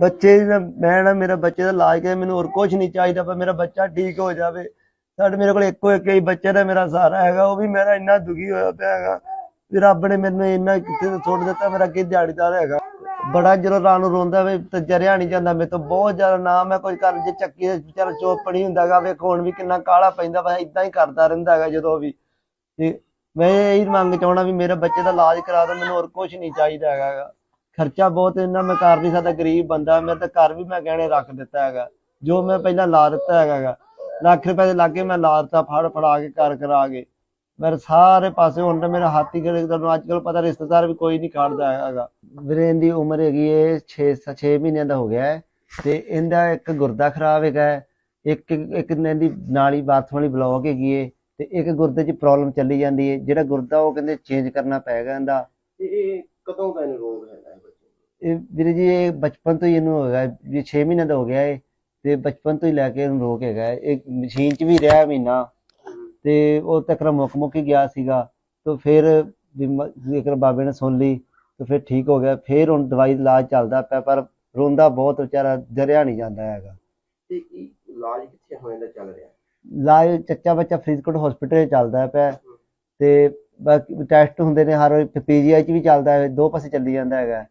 ਬੱਚੇ ਦਾ ਮੈਂ ਨਾ ਮੇਰਾ ਬੱਚੇ ਦਾ ਇਲਾਜ ਕਰੇ, ਮੈਨੂੰ ਹੋਰ ਕੁਝ ਨਹੀਂ ਚਾਹੀਦਾ, ਪਰ ਮੇਰਾ ਬੱਚਾ ਠੀਕ ਹੋ ਜਾਵੇ। ਸਾਡੇ, ਮੇਰੇ ਕੋਲ ਇੱਕੋ ਇੱਕ ਹੀ ਬੱਚੇ ਦਾ ਮੇਰਾ ਸਹਾਰਾ ਹੈਗਾ, ਉਹ ਵੀ ਮੇਰਾ ਇੰਨਾ ਦੁਖੀ ਹੋਇਆ ਪਿਆ ਹੈਗਾ ਵੀ ਰੱਬ ਨੇ ਮੈਨੂੰ ਇੰਨਾ ਕਿੱਥੇ ਛੋੜ ਦਿੱਤਾ, ਮੇਰਾ ਕੀ ਦਿਹਾੜੀਦਾਰ ਹੈਗਾ। ਬੜਾ ਜਦੋਂ ਰਾਤ ਨੂੰ ਰੋਂਦਾ ਵੇ, ਤੇ ਜਰਿਆ ਨਹੀਂ ਜਾਂਦਾ ਮੇਰੇ ਤੋਂ, ਬਹੁਤ ਜ਼ਿਆਦਾ ਨਾ ਮੈਂ ਕੁਝ ਕਰ ਜੇ ਚੱਕੀ ਵਿਚਾਰਾ ਚੋਪੜੀ ਹੁੰਦਾ ਹੈਗਾ ਵੇਖੋ ਹੁਣ ਵੀ ਕਿੰਨਾ ਕਾਲਾ ਪੈਂਦਾ ਵਾ ਇਦਾਂ ਹੀ ਕਰਦਾ ਰਹਿੰਦਾ ਹੈਗਾ ਜਦੋਂ ਵੀ। ਤੇ ਮੈਂ ਇਹ ਮੰਗ ਚਾਹਣਾ ਵੀ ਮੇਰੇ ਬੱਚੇ ਦਾ ਇਲਾਜ ਕਰਾ ਦਿਓ ਮੈਨੂੰ ਹੋਰ ਕੁਝ ਨਹੀਂ ਚਾਹੀਦਾ ਹੈਗਾ। ਖਰਚਾ ਬਹੁਤ ਇੰਨਾ ਮੈਂ ਕਰ ਨਹੀਂ ਸਕਦਾ ਗਰੀਬ ਬੰਦਾ ਮੇਰੇ ਤਾਂ ਘਰ ਵੀ ਮੈਂ ਗਹਿਣੇ ਰੱਖ ਦਿੱਤਾ ਹੈਗਾ ਜੋ ਮੈਂ ਪਹਿਲਾਂ ਲਾ ਦਿੱਤਾ ਹੈਗਾ ਲੱਖ ਰੁਪਏ ਦੇ ਲਾਗੇ ਮੈਂ ਲਾ ਦਿੱਤਾ ਫੜ ਫੜਾ ਕੇ ਕਰ ਕਰਾ ਕੇ। ਮੇਰੇ ਸਾਰੇ ਪਾਸੇ ਹੁਣ ਮੇਰਾ ਹੱਥ ਗਲੇ ਤੁਹਾਨੂੰ ਅੱਜ ਕੱਲ ਪਤਾ ਰਿਸ਼ਤੇਦਾਰ ਵੀ ਕੋਈ ਨਹੀਂ ਖੜਦਾ ਹੈਗਾ ਵੀਰੇ ਦੀ ਉਮਰ ਹੈਗੀ ਏ 6 6 ਮਹੀਨਿਆਂ ਦਾ ਹੋ ਗਿਆ ਹੈ ਤੇ ਇਹਦਾ ਇੱਕ ਗੁਰਦਾ ਖਰਾਬ ਹੈਗਾ ਹੈ, ਇੱਕ ਇੱਕ ਇਹਦੀ ਨਾਲੀ ਬਾਥਰੂਮ ਵਾਲੀ ਬਲੌਕ ਹੈਗੀ ਏ ਤੇ ਇੱਕ ਗੁਰਦੇ 'ਚ ਪ੍ਰੋਬਲਮ ਚੱਲੀ ਜਾਂਦੀ ਹੈ ਜਿਹੜਾ ਗੁਰਦਾ ਉਹ ਕਹਿੰਦੇ ਚੇਂਜ ਕਰਨਾ ਪਏਗਾ ਇਹਦਾ। ਇਹ ਕਦੋਂ ਦਾ ਇਹਨੂੰ ਰੋਗ ਹੈਗਾ ਇਹ ਵੀਰੇ ਜੀ ਇਹ ਬਚਪਨ ਤੋਂ ਹੀ ਇਹਨੂੰ ਹੋ। ਗਿਆ ਜੀ 6 ਮਹੀਨੇ ਦਾ ਹੋ ਗਿਆ ਹੈ ਤੇ ਬਚਪਨ ਤੋਂ ਹੀ ਲੈ ਕੇ ਇਹਨੂੰ ਰੋਗ ਹੈਗਾ। ਇਹ ਮਸ਼ੀਨ 'ਚ ਵੀ ਰਿਹਾ ਮਹੀਨਾ ਤੇ ਉਹ ਤੱਕ ਮੁੱਕ ਮੁੱਕ ਹੀ ਗਿਆ ਸੀਗਾ। ਤੇ ਫਿਰ ਜੇਕਰ ਬਾਬੇ ਨੇ ਸੁਣ ਲਈ ਤੇ ਫਿਰ ਠੀਕ ਹੋ ਗਿਆ। ਫਿਰ ਹੁਣ ਦਵਾਈ ਇਲਾਜ ਚੱਲਦਾ ਪਿਆ ਪਰ ਰੋਂਦਾ ਬਹੁਤ ਵਿਚਾਰਾ ਜਰਿਆ ਨਹੀਂ ਜਾਂਦਾ ਹੈਗਾ। ਤੇ ਇਲਾਜ ਕਿੱਥੇ ਹੋਣ ਦਾ ਚੱਲ ਰਿਹਾ? ਇਲਾਜ ਚੱਚਾ ਬੱਚਾ ਫਰੀਦਕੋਟ ਹਸਪੀਟਲ ਚੱਲਦਾ ਪਿਆ। ਤੇ ਬਾਕੀ ਟੈਸਟ ਹੁੰਦੇ ਨੇ ਹਰ ਪੀਜੀਆਈ ਚ ਵੀ ਚੱਲਦਾ ਹੈ ਦੋ ਪਾਸੇ ਚੱਲੀ ਜਾਂਦਾ ਹੈਗਾ।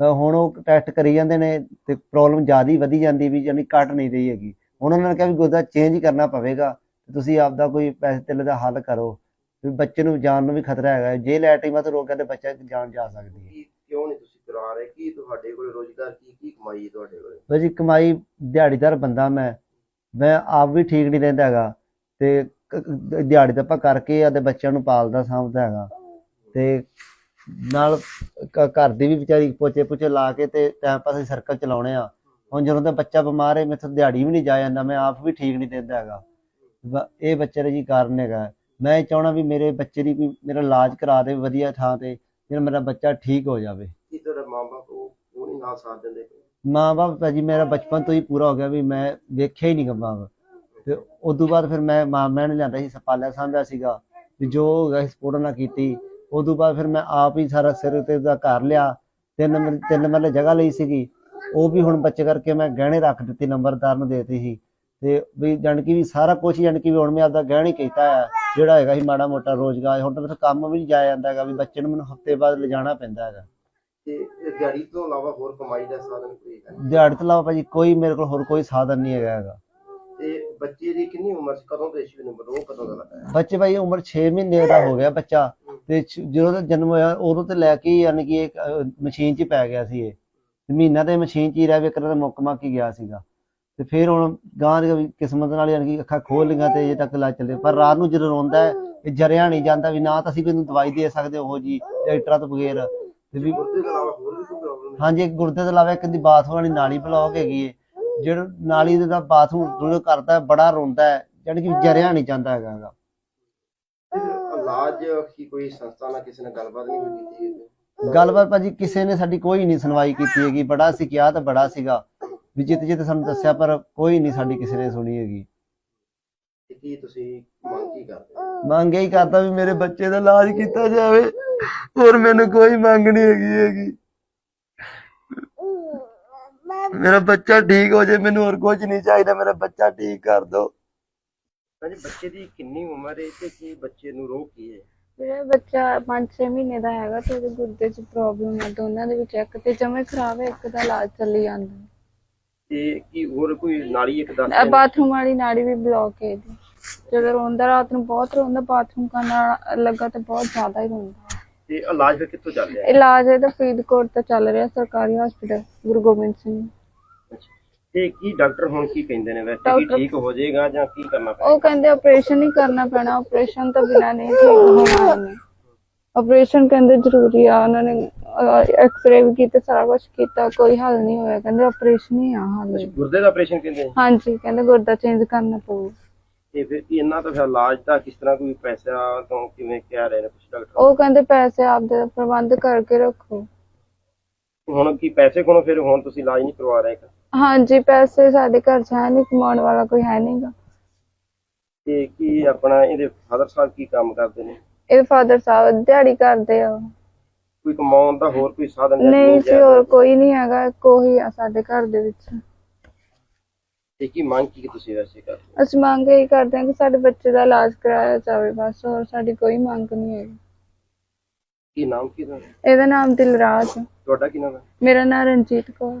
ਹੁਣ ਉਹ ਟੈਸਟ ਕਰੀ ਜਾਂਦੇ ਨੇ ਤੇ ਪ੍ਰੋਬਲਮ ਜ਼ਿਆਦਾ ਵਧੀ ਜਾਂਦੀ ਵੀ ਯਾਨੀ ਘਟ ਨਹੀਂ ਰਹੀ ਹੈਗੀ। ਹੁਣ ਉਹਨਾਂ ਨੇ ਕਿਹਾ ਵੀ ਗੁਰਦਾ ਚੇਂਜ ਕਰਨਾ ਪਵੇਗਾ ਤੇ ਤੁਸੀਂ ਆਪਦਾ ਕੋਈ ਪੈਸੇ ਧੇਲੇ ਦਾ ਹੱਲ ਕਰੋ। ਵੀ ਬੱਚੇ ਨੂੰ ਜਾਨ ਨੂੰ ਵੀ ਖਤਰਾ ਹੈਗਾ। ਜੇ ਲੈਟਰਿੰਗ ਤੋਂ ਰੋਕਿਆ ਤੇ ਬੱਚਾ ਜਾਨ ਜਾ ਸਕਦੀ ਹੈ। ਕਿਉਂ ਨਹੀਂ ਤੁਸੀਂ ਕਰਾ ਰਹੇ? ਕੀ ਤੁਹਾਡੇ ਕੋਲ ਰੋਜ਼ਗਾਰ ਕੀ ਕੀ ਕਮਾਈ ਹੈ ਤੁਹਾਡੇ ਕੋਲ? ਬਈ ਜੀ ਕਮਾਈ ਦਿਹਾੜੀਦਾਰ ਬੰਦਾ ਮੈਂ। ਮੈਂ ਆਪ ਵੀ ਠੀਕ ਨਹੀਂ ਰਹਿੰਦਾ ਹੈਗਾ। ਤੇ ਦਿਹਾੜੀ ਤਾਂ ਆਪਾਂ ਕਰਕੇ ਆਪਦੇ ਬੱਚਿਆਂ ਨੂੰ ਪਾਲਦਾ ਸਾਂਭਦਾ ਹੈਗਾ। ਤੇ ਨਾਲ ਘ- ਘਰ ਦੀ ਵੀ ਵਿਚਾਰੀ ਪੋਚੇ ਪੁਚੇ ਲਾ ਕੇ ਤੇ ਟਾਈਮ ਪਾਸ ਅਸੀਂ ਸਰਕਲ ਚਲਾਉਣੇ ਆ। ਹੁਣ ਜਦੋਂ ਦਾ ਬੱਚਾ ਬਿਮਾਰ ਹੈ ਮੈਥੋਂ ਦਿਹਾੜੀ ਵੀ ਨਹੀਂ ਜਾ ਜਾਂਦਾ ਮੈਂ ਆਪ ਵੀ ਠੀਕ ਨਹੀਂ ਰਹਿੰਦਾ ਹੈਗਾ। ਬ- ਇਹ ਬੱਚੇ ਦਾ ਜੀ ਕਾਰਨ ਹੈਗਾ। ਮੈਂ ਚਾਹਣਾ ਵੀ ਮੇਰੇ ਬੱਚੇ ਦੀ ਕੋਈ ਮੇਰਾ ਇਲਾਜ ਕਰਾ ਦੇ ਵਧੀਆ ਥਾਂ ਤੇ ਜਿਹੜਾ ਮੇਰਾ ਬੱਚਾ ਠੀਕ ਹੋ ਜਾਵੇ। ਕੀ ਮਾਂ-ਬਾਪ ਉਹ ਉਹ ਨਹੀਂ ਨਾਲ ਸਾਥ ਦਿੰਦੇ ਮਾਂ ਬਾਪ ਭਾਜੀ ਮੇਰਾ ਬਚਪਨ ਤੋਂ ਹੀ ਪੂਰਾ ਹੋ ਗਿਆ ਵੀ ਮੈਂ ਵੇਖਿਆ ਹੀ ਨਹੀਂ ਮਾਂ ਬਾਪ ਤੇ ਉਦੋਂ ਬਾਅਦ ਫਿਰ ਮੈਂ ਮਾਂ ਮੈਂ ਨੇ ਲਿਆਂਦਾ ਸੀ ਸਪਾਲਿਆ ਸਾਂਭਿਆ ਸੀਗਾ। ਵੀ ਜੋ ਹੋਗਾ ਸਪੋਰਟ ਨਾਲ ਕੀਤੀ। ਉਦੋਂ ਬਾਅਦ ਫਿਰ ਮੈਂ ਆਪ ਹੀ ਸਾਰਾ ਸਿਰ ਤੇ ਦਾ ਘਰ ਲਿਆ ਤਿੰਨ ਮਰ- ਤਿੰਨ ਮਰਲੇ ਜਗ੍ਹਾ ਲਈ ਸੀਗੀ। ਉਹ ਵੀ ਹੁਣ ਬੱਚੇ ਕਰਕੇ ਮੈਂ ਗਹਿਣੇ ਰੱਖ ਦਿੱਤੀ ਨੰਬਰਦਾਰ ਨੂੰ ਦੇਤੀ ਸੀ। ਤੇ ਵੀ ਜਾਣ ਕਿ ਵੀ ਸਾਰਾ ਕੁਝ ਜਾਣ ਕਿ ਵੀ ਹੁਣ ਮੈਂ ਆਪਦਾ ਗਹਿਣੇ ਕੀਤਾ ਹੈ ਜਿਹੜਾ ਹੈਗਾ ਸੀ ਮਾੜਾ ਮੋਟਾ ਰੋਜ਼ਗਾਰ। ਹੁਣ ਤਾਂ ਮੇਰੇ ਤੋਂ ਕੰਮ ਵੀ ਨਹੀਂ ਜਾਇਆ ਜਾਂਦਾ ਹੈਗਾ ਵੀ ਬੱਚੇ ਨੂੰ ਮੈਨੂੰ ਹਫ਼ਤੇ ਬਾਅਦ ਲਿਜਾਣਾ ਪੈਂਦਾ ਹੈਗਾ। ਤੇ ਇਹ ਦਿਹਾੜੀ ਤੋਂ ਇਲਾਵਾ ਹੋਰ ਕਮਾਈ ਦਾ ਸਾਧਨ ਕੋਈ ਹੈ ਨਹੀਂ? ਦਿਹਾੜੀ ਤੋਂ ਇਲਾਵਾ ਭਾਜੀ ਕੋਈ ਮੇਰੇ ਕੋਲ ਹੋਰ ਕੋਈ ਸਾਧਨ ਨਹੀਂ ਹੈਗਾ ਹੈਗਾ। ਤੇ ਬੱਚੇ ਦੀ ਕਿੰਨੀ ਉਮਰ ਸੀ? ਕਦੋਂ ਤੋਂ ਇਸ਼ੂ ਨੂੰ ਰੋਗ ਕਦੋਂ ਦਾ ਲੱਗਾ? ਬੱਚੇ ਭਾਈ ਉਮਰ 6 ਮਹੀਨੇ ਦਾ ਹੋ ਗਿਆ ਬੱਚਾ। ਤੇ ਜਦੋਂ ਦਾ ਜਨਮ ਹੋਇਆ ਉਦੋਂ ਤੋਂ ਲੈ ਕੇ ਯਾਨੀ ਕਿ ਇਹ ਮਸ਼ੀਨ 'ਚ ਪੈ ਗਿਆ ਸੀ ਇਹ। ਤੇ ਮਹੀਨਾ ਤੇ ਮਸ਼ੀਨ 'ਚ ਹੀ ਰਹਿ ਵੇ ਕਰਨ ਦਾ ਮੁੱਕ ਮੱਕ ਹੀ ਗਿਆ ਸੀਗਾ। ਤੇ ਫਿਰ ਹੁਣ ਗਾਂ ਦੀ ਕਿਸਮਤ ਨਾਲ ਯਾਨੀ ਕਿ ਅੱਖਾਂ ਖੋਲ ਲਈਆਂ ਤੇ ਅਜੇ ਤੱਕ ਇਲਾਜ ਚੱਲੇ ਪਰ ਰਾਤ ਨੂੰ ਜਦੋਂ ਰੋਂਦਾ ਹੈ ਇਹ ਜਰਿਆ ਨਹੀਂ ਜਾਂਦਾ ਵੀ ਨਾ ਤਾਂ ਅਸੀਂ ਕੋਈ ਦਵਾਈ ਦੇ ਸਕਦੇ ਉਹ ਜੀ ਡਾਕਟਰਾਂ ਤੋਂ ਬਗੈਰ। ਤੇ ਵੀ ਤੋਂ ਹਾਂਜੀ ਇੱਕ ਗੁਰਦੇ ਤੋਂ ਇਲਾਵਾ ਇੱਕ ਦੀ ਬਾਥਰੂਮ ਵਾਲੀ ਨਾਲੀ ਬਲੌਕ ਹੈਗੀ ਹੈ ਜਿਹੜਾ ਨਾਲੀ ਦਾ ਬਾਥਰੂਮ ਜਦੋਂ ਕਰਦਾ ਬੜਾ ਰੋਂਦਾ ਹੈ ਯਾਨੀ ਕਿ ਜਰਿਆ ਨਹੀਂ ਜਾਂਦਾ ਹੈਗਾ ਇਲਾਜ ਕੀ ਕੋਈ ਸੰਸਥਾ ਨਾਲ ਕਿਸੇ ਨਾਲ ਗੱਲਬਾਤ ਨਹੀਂ ਹੋਈ ਕੀਤੀ ਹੈ? ਗੱਲਬਾਤ ਭਾਜੀ ਕਿਸੇ ਨੇ ਸਾਡੀ ਕੋਈ ਨਹੀਂ ਸੁਣਵਾਈ ਕੀਤੀ ਹੈਗੀ। ਬੜਾ ਸੀ ਕਿਹਾ ਤਾਂ ਬੜਾ ਸੀਗਾ। ਵੀ ਜਿੱਤ ਜਿੱਤ ਸਾਨੂੰ ਦੱਸਿਆ ਪਰ ਕੋਈ ਨਹੀਂ ਸਾਡੀ ਕਿਸੇ ਨੇ ਸੁਣੀ ਹੈਗੀ। ਤੇ ਕੀ ਤੁਸੀਂ ਮੰਗ ਕੀ ਕਰਦੇ ਹੋ? ਮੰਗ ਇਹੀ ਕਰਦਾ ਵੀ ਮੇਰੇ ਬੱਚੇ ਦਾ ਇਲਾਜ ਕੀਤਾ ਜਾਵੇ ਹੋਰ ਮੈਨੂੰ ਕੋਈ ਮੰਗ ਨਹੀਂ ਹੈਗੀ ਹੈਗੀ। ਮੇਰਾ ਬੱਚਾ ਠੀਕ ਹੋ ਜਾਏ ਮੈਨੂੰ ਹੋਰ ਕੁਝ ਨਹੀਂ ਚਾਹੀਦਾ। ਮੇਰਾ ਬੱਚਾ ਠੀਕ ਕਰ ਦਿਓ। ਹਾਂਜੀ ਬੱਚੇ ਦੀ ਕਿੰਨੀ ਉਮਰ ਹੈ ਤੇ ਕੀ ਬੱਚੇ ਨੂੰ ਰੋਗ ਕੀ ਹੈ ਮੇਰਾ ਬੱਚਾ 5-6 ਮਹੀਨੇ ਦਾ ਹੈਗਾ ਤੇ ਉਹਦੇ ਗੁਰਦੇ 'ਚ ਪ੍ਰੋਬਲਮ ਹੈ ਦੋਨਾਂ ਦੇ ਵਿੱਚ ਇੱਕ ਤੇ ਜਮੇ ਖਰਾਬ ਹੈ ਇੱਕ ਦਾ ਇਲਾਜ ਚੱਲੀ ਜਾਂਦਾ। ਤੇ ਕੀ ਹੋਰ ਕੋਈ ਨਾਲੀ ਇੱਕ ਦੱਸ ਇਹ ਬਾਥਰੂਮ ਵਾਲੀ ਨਾੜੀ ਵੀ ਬਲੌਕ ਹੈ ਇਹਦੀ। ਜਦੋਂ ਰੋਂਦਾ ਰਾਤ ਨੂੰ ਬਹੁਤ ਰੋਂਦਾ ਬਾਥਰੂਮ ਕਰਨਾ ਲੱਗਾ ਤੇ ਬਹੁਤ ਜ਼ਿਆਦਾ ਹੀ ਰੋਂਦਾ। ਤੇ ਇਲਾਜ ਫਿਰ ਕਿੱਥੋਂ ਚੱਲ ਰਿਹਾ? ਇਲਾਜ ਇਹਦਾ ਫਰੀਦਕੋਟ ਤੋਂ ਚੱਲ ਰਿਹਾ ਸਰਕਾਰੀ ਹਸਪੀਟਲ ਗੁਰੂ ਗੋਬਿੰਦ ਸਿੰਘ। ਤੇ ਕੀ ਡਾਕਟਰ ਹੁਣ ਕੀ ਕਹਿੰਦੇ ਨੇ ਵੈਸੇ? ਕੀ ਠੀਕ ਹੋ ਜਾਏਗਾ ਜਾਂ ਕੀ ਕਰਨਾ ਉਹ ਪਏਗਾ ਕਹਿੰਦੇ ਆਪਰੇਸ਼ਨ ਹੀ ਕਰਨਾ ਪੈਣਾ। ਆਪਰੇਸ਼ਨ ਤੋਂ ਬਿਨਾਂ ਨਹੀਂ ਠੀਕ ਹੋਣਾ ਇਹਨੇ। ਆਪਰੇਸ਼ਨ ਕਹਿੰਦੇ ਜ਼ਰੂਰੀ ਆ। ਉਹਨਾਂ ਨੇ ਐਕਸ-ਰੇ ਵੀ ਕੀਤੇ ਸਾਰਾ ਕੁਝ ਕੀਤਾ। ਕੋਈ ਹੱਲ ਨਹੀਂ ਹੋਇਆ। ਕਹਿੰਦੇ ਆਪਰੇਸ਼ਨ ਹੀ ਆ ਹੱਲ। ਗੁਰਦੇ ਦਾ ਆਪਰੇਸ਼ਨ ਕਹਿੰਦੇ। ਹਾਂਜੀ ਕਹਿੰਦੇ ਗੁਰਦਾ ਚੇਂਜ ਕਰਨਾ ਪਊ। ਤੇ ਫਿਰ ਇਹਨਾਂ ਦਾ ਫਿਰ ਇਲਾਜ ਦਾ ਕਿਸ ਤਰ੍ਹਾਂ ਕੋਈ ਪੈਸਾ ਤੋਂ ਕਿਵੇਂ ਕਹਿ ਰਹੇ ਨੇ ਕੁਝ ਡਾਕਟਰ? ਉਹ ਕਹਿੰਦੇ ਪੈਸੇ ਆਪਦੇ ਪ੍ਰਬੰਧ ਕਰਕੇ ਰੱਖੋ। ਹੁਣ ਕੀ ਪੈਸੇ ਕੋਲੋਂ ਫਿਰ ਹੁਣ ਤੁਸੀਂ ਇਲਾਜ ਨਹੀਂ ਕਰਵਾ ਰਹੇ ਹਾਂਜੀ ਪੈਸੇ ਸਾਡੇ ਘਰ 'ਚ ਹੈ ਨਹੀਂ ਕਮਾਉਣ ਵਾਲਾ ਕੋਈ ਹੈ ਨਹੀਂਗਾ ਤੇ ਕੀ ਆਪਣਾ ਇਹਦੇ ਫਾਦਰ ਸਾਹਿਬ ਕੀ ਕੰਮ ਕਰਦੇ ਨੇ? ਇਹ ਫਾਦਰ ਸਾਹਿਬ ਦਿਹਾੜੀ ਕਰਦੇ ਆ। ਕੋਈ ਕਮਾਉਣ ਦਾ ਹੋਰ ਕੋਈ ਸਾਧਨ ਜਾਂ ਨਹੀਂ ਜਾਇਦਾਦ? ਹੋਰ ਕੋਈ ਨਹੀਂ ਹੈਗਾ ਕੋਈ ਆ ਸਾਡੇ ਘਰ ਦੇ ਵਿੱਚ। ਤੇ ਕੀ ਮੰਗ ਕੀ ਤੁਸੀਂ ਵੈਸੇ ਕਰਦੇ ਹੋ? ਅਸੀਂ ਮੰਗ ਇਹੀ ਕਰਦੇ ਹਾਂ ਕਿ ਸਾਡੇ ਬੱਚੇ ਦਾ ਇਲਾਜ ਕਰਾਇਆ ਜਾਵੇ ਬਸ ਹੋਰ ਸਾਡੀ ਕੋਈ ਮੰਗ ਨਹੀਂ ਹੈਗੀ। ਕੀ ਨਾਮ ਕੀ ਦਾ ਇਹਦਾ ਨਾਮ ਦਿਲਰਾਜ। ਤੁਹਾਡਾ ਕੀ ਨਾਮ ਹੈ? ਮੇਰਾ ਨਾਮ ਰਣਜੀਤ ਕੌਰ